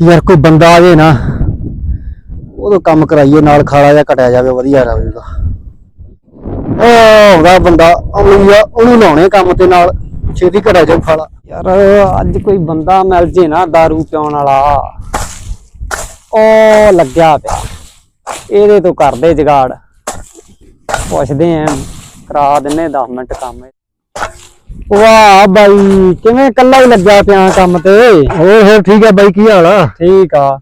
ਯਾਰ ਕੋਈ ਬੰਦਾ ਆ ਨਾ ਉਦੋਂ ਕੰਮ ਕਰਾਈਏ, ਨਾਲ ਖਾਲਾ ਜਾਂ ਕਟਿਆ ਜਾਵੇ, ਵਧੀਆ ਰਹੇਗਾ ਉਹ ਉਹਦਾ ਬੰਦਾ ਉਹਨੂੰ ਉਹਨੂੰ ਲਾਉਣੇ ਕੰਮ ਤੇ ਨਾਲ, ਛੇਤੀ ਕਟਿਆ ਜਾਊ ਖਾਲਾ ਯਾਰ, ਅੱਜ ਕੋਈ ਬੰਦਾ ਮਿਲ ਜੇ ਨਾ दारू ਪਿਉਣ ਵਾਲਾ, ਉਹ ਲੱਗਿਆ ਪਿਆ। ਇਹਦੇ ਤੋਂ ਕਰਦੇ ਜਗਾੜ। ਪੁੱਛਦੇ ਆਂ, ਕਰਾ ਦਿੰਨੇ 10 ਮਿੰਟ ਕੰਮ। ਵਾਹ ਬਾਈ ਕਿਵੇਂ ਕੱਲਾ ਹੀ ਲੱਗਿਆ ਪਿਆ ਕੰਮ ਤੇ? ਹੋਰ ਹੋਰ ਠੀਕ ਆ ਬਾਈ ਕੀ ਹਾਲ ਆ? ਠੀਕ ਆ।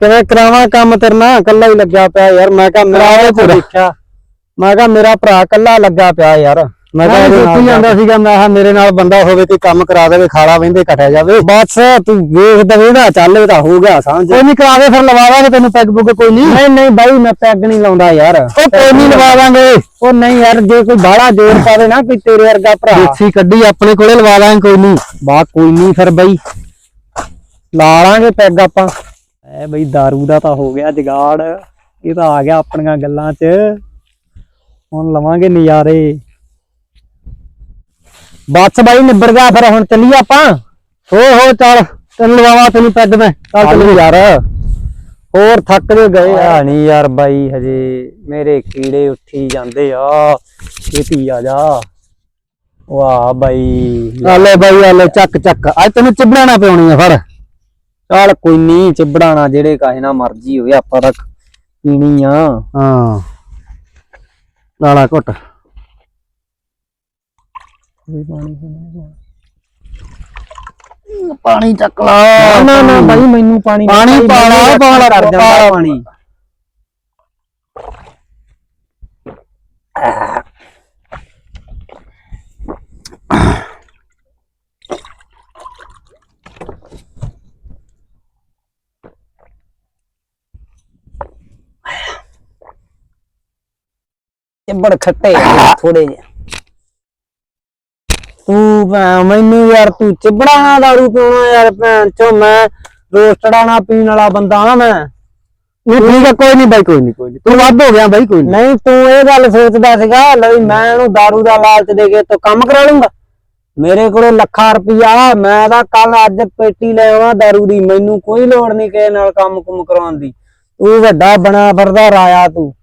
ਕਿਵੇਂ ਕਰਾਵਾਂ ਕੰਮ ਤੇਰੇ ਨਾਲ? ਕੱਲਾ ਹੀ ਲੱਗਿਆ ਪਿਆ ਯਾਰ। ਮੈਂ ਕਿਹਾ ਮੇਰਾ ਦੇਖਿਆ। ਮੈਂ ਕਿਹਾ ਮੇਰਾ ਭਰਾ ਕੱਲਾ ਲੱਗਾ ਪਿਆ ਯਾਰ। ਮੈਂ ਕਿਹਾ ਸੋਚੀ ਜਾਂਦਾ। ਸੀਗਾ ਮੈਂ ਕਿਹਾ ਮੇਰੇ ਨਾਲ ਬੰਦਾ ਹੋਵੇ ਤੇ ਕੰਮ ਕਰਾ ਦੇਵੇ ਖਾਲਾ ਵਹਿੰਦੇ ਕਟਿਆ ਜਾਵੇ। ਬਸ ਤੂੰ ਵੇਖ ਦਵੇਂਦਾ ਚੱਲ ਤਾਂ ਹੋ ਗਿਆ ਸਮਝ। ਕੋਈ ਨਹੀਂ ਕਰਾ ਦੇ ਫਿਰ ਲਵਾ ਦਾਂਗੇ ਤੈਨੂੰ ਪੈਗ ਪੁੱਗ ਕੋਈ ਨਹੀਂ। ਨਹੀਂ ਨਹੀਂ ਬਾਈ ਮੈਂ ਪੈਗ ਨਹੀਂ ਲਾਉਂਦਾ ਯਾਰ। ਉਹ ਕੋਈ ਨਹੀਂ ਲਵਾ ਦਾਂਗੇ। ਉਹ ਨਹੀਂ ਯਾਰ ਜੇ ਕੋਈ ਬਾਹਲਾ ਜ਼ੋਰ ਪਾਵੇ ਨਾ ਕੋਈ ਤੇਰੇ ਵਰਗਾ ਭਰਾ। ਦੇਸੀ ਕੱਢੀ ਆਪਣੇ ਕੋਲੇ ਲਵਾ ਦਾਂਗੇ ਕੋਈ ਨਹੀਂ। ਬਾ ਕੋਈ ਨਹੀਂ ਫਿਰ ਬਾਈ। ਲਾ ਲਾਂਗੇ ਪੈਗ ਆਪਾਂ। ਐ ਬਈ दारू ਦਾ ਤਾਂ ਹੋ ਗਿਆ ਜਗਾੜ। ਇਹ ਤਾਂ ਆ ਗਿਆ ਆਪਣੀਆਂ ਗੱਲਾਂ 'ਚ। ਹੁਣ ਲਵਾਂਗੇ ਨਜ਼ਾਰੇ। ਬਸ ਬਾਈ ਨਿਬੜ ਗਿਆ ਫਿਰ ਹੁਣ ਚੱਲੀਏ ਆਪਾਂ। ਹੋ ਹੋ ਚੱਲ ਤੈਨੂੰ ਲਵਾਵਾ ਤੈਨੂੰ ਪੈਗ ਮੈਂ। ਚੱਲ ਚੱਲ ਯਾਰ। ਹੋਰ ਥੱਕ ਜੇ ਗਏ ਆ। ਨਹੀਂ ਯਾਰ ਬਾਈ ਹਜੇ ਮੇਰੇ ਕੀੜੇ ਉੱਠੀ ਜਾਂਦੇ ਆ। ਛੇਤੀ ਆ ਜਾ। ਵਾਹ ਬਾਈ। ਆਲੇ ਬਾਈ ਆਲੇ ਚੱਕ ਚੱਕ। ਅੱਜ ਤੈਨੂੰ ਚਿਬੜਾਣਾ ਪਿਉਣੀ ਆ ਫੜ। ਚੱਲ ਕੋਈ ਨਹੀਂ ਚਿਬੜਾਣਾ ਜਿਹੜੇ ਕਾਹੇ ਨਾਲ ਮਰਜ਼ੀ ਹੋਵੇ ਆਪਾਂ ਤਾਂ ਪੀਣੀ ਆ। ਹਾਂ। ਲਾਲਾ ਘੁੱਟ। ਪਾਣੀ ਚੱਕ ਲਾ। ਨਾ ਨਾ ਬਾਈ ਮੈਨੂੰ ਪਾਣੀ ਪਾਣੀ ਪਾਲਾ ਪਾਲਾ ਕਰ ਜਾਂਦਾ ਪਾਣੀ। ਚਿੱਬੜ ਖੱਟੇ ਥੋੜੇ ਜਿਹੇ। ਤੂੰ ਭੈਣ ਮੈਨੂੰ ਯਾਰ ਤੂੰ ਚਿਬੜਾ ਦਾਰੂ ਪੀਣਾ ਯਾਰ ਭੈਣ ਚੋ ਮੈਂ ਰੋਸਟੜਾ ਨਾ ਪੀਣ ਵਾਲਾ ਬੰਦਾ ਨਾ ਮੈਂ। ਨਹੀਂ ਠੀਕ ਹੈ ਕੋਈ ਨਹੀਂ ਬਾਈ ਕੋਈ ਨਹੀਂ ਕੋਈ ਨਹੀਂ। ਤੂੰ ਵੱਧ ਹੋ ਗਿਆ ਬਾਈ ਕੋਈ ਨਹੀਂ। ਤੂੰ ਇਹ ਗੱਲ ਸੋਚਦਾ ਸੀਗਾ ਲਈ ਮੈਂ ਇਹਨੂੰ ਦਾਰੂ ਦਾ ਲਾਲਚ ਦੇ ਕੇ ਤੂੰ ਕੰਮ ਕਰਾ ਲੂੰਗਾ ਮੇਰੇ ਕੋਲੇ ਲੱਖਾਂ ਰੁਪਈਆ ਮੈਂ ਤਾਂ ਕੱਲ ਅੱਜ ਪੇਟੀ ਲੈ ਆਵਾਂ ਦਾਰੂ ਦੀ ਮੈਨੂੰ ਕੋਈ ਲੋੜ ਨਹੀਂ ਕਿਸੇ ਨਾਲ ਕੰਮ ਕੁਮ ਕਰਾਉਣ ਦੀ। ਤੂੰ ਵੱਡਾ ਬਣਾ ਫਿਰਦਾ ਰਾਇਆ ਤੂੰ।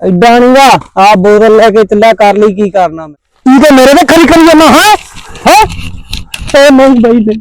ਐਡਾ ਨਹੀਂਗਾ ਆ ਬੋਤਲ ਲੈ ਕੇ ਚੱਲਿਆ ਕਰ ਲਈ ਕੀ ਕਰਨਾ ਮੈਂ। ਤੂੰ ਤੇ ਮੇਰੇ ਤੇ ਖਰੀ ਖਰੀ ਜਾਣਾ ਹੈ? ਹੈ? ਤੇ ਨਹੀਂ ਬਈ ਦੇ।